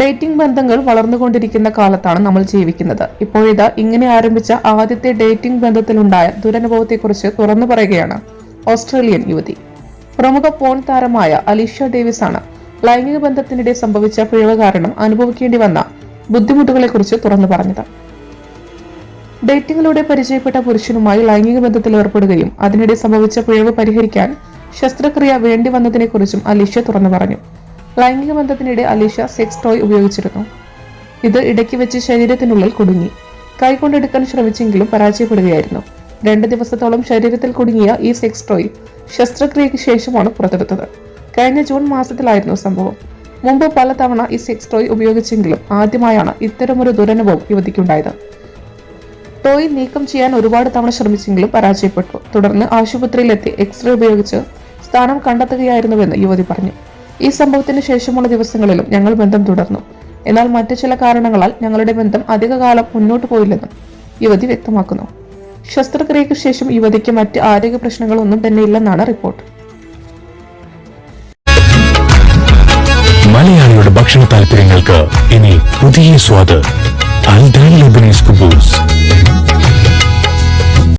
Dating ബന്ധങ്ങൾ വളർന്നുകൊണ്ടിരിക്കുന്ന കാലത്താണ് നമ്മൾ ജീവിക്കുന്നത്. ഇപ്പോഴിതാ ഇങ്ങനെ ആരംഭിച്ച ആദ്യത്തെ ഡേറ്റിംഗ് ബന്ധത്തിലുണ്ടായ ദുരനുഭവത്തെക്കുറിച്ച് തുറന്നു പറയുകയാണ് ഓസ്ട്രേലിയൻ യുവതി. പ്രമുഖ പോൺ താരമായ അലീഷ ഡേവിസ് ആണ് ലൈംഗിക ബന്ധത്തിനിടെ സംഭവിച്ച പിഴവ് കാരണം അനുഭവിക്കേണ്ടി വന്ന ബുദ്ധിമുട്ടുകളെക്കുറിച്ച് തുറന്നു പറഞ്ഞത്. ഡേറ്റിംഗിലൂടെ പരിചയപ്പെട്ട പുരുഷനുമായി ലൈംഗിക ബന്ധത്തിൽ ഏർപ്പെടുകയും അതിനിടെ സംഭവിച്ച പിഴവ് പരിഹരിക്കാൻ ശസ്ത്രക്രിയ വേണ്ടി വന്നതിനെക്കുറിച്ചും അലീഷ തുറന്നു പറഞ്ഞു. ലൈംഗിക ബന്ധത്തിനിടെ അലീഷ സെക്സ് ടോയ് ഉപയോഗിച്ചിരുന്നു. ഇത് ഇടയ്ക്ക് വെച്ച് ശരീരത്തിനുള്ളിൽ കുടുങ്ങി. കൈകൊണ്ടെടുക്കാൻ ശ്രമിച്ചെങ്കിലും പരാജയപ്പെടുകയായിരുന്നു. രണ്ട് ദിവസത്തോളം ശരീരത്തിൽ കുടുങ്ങിയ ഈ സെക്സ് ടോയ് ശസ്ത്രക്രിയയ്ക്ക് ശേഷമാണ് പുറത്തെടുത്തത്. കഴിഞ്ഞ ജൂൺ മാസത്തിലായിരുന്നു സംഭവം. മുമ്പ് പലതവണ ഈ സെക്സ് ടോയ് ഉപയോഗിച്ചെങ്കിലും ആദ്യമായാണ് ഇത്തരമൊരു ദുരനുഭവം യുവതിക്കുണ്ടായത്. ടോയ് നീക്കം ചെയ്യാൻ ഒരുപാട് തവണ ശ്രമിച്ചെങ്കിലും പരാജയപ്പെട്ടു. തുടർന്ന് ആശുപത്രിയിലെത്തി എക്സ്റേ ഉപയോഗിച്ച് സ്ഥാനം കണ്ടെത്തുകയായിരുന്നുവെന്ന് യുവതി പറഞ്ഞു. ഈ സംഭവത്തിന് ശേഷമുള്ള ദിവസങ്ങളിലും ഞങ്ങൾ ബന്ധം തുടർന്നു. എന്നാൽ മറ്റു ചില കാരണങ്ങളാൽ ഞങ്ങളുടെ ബന്ധം അധികകാലം മുന്നോട്ട് പോയില്ലെന്നും യുവതി വ്യക്തമാക്കുന്നു. ശസ്ത്രക്രിയയ്ക്ക് ശേഷം യുവതിക്ക് മറ്റ് ആരോഗ്യ പ്രശ്നങ്ങളൊന്നും തന്നെ ഇല്ലെന്നാണ് റിപ്പോർട്ട്. മലയാളിയുടെ ഭക്ഷണ താല്പര്യങ്ങൾക്ക് ഇനി പുതിയ സ്വാദ്. അൽദാൻ ലബനീസ് കുബൂസ്.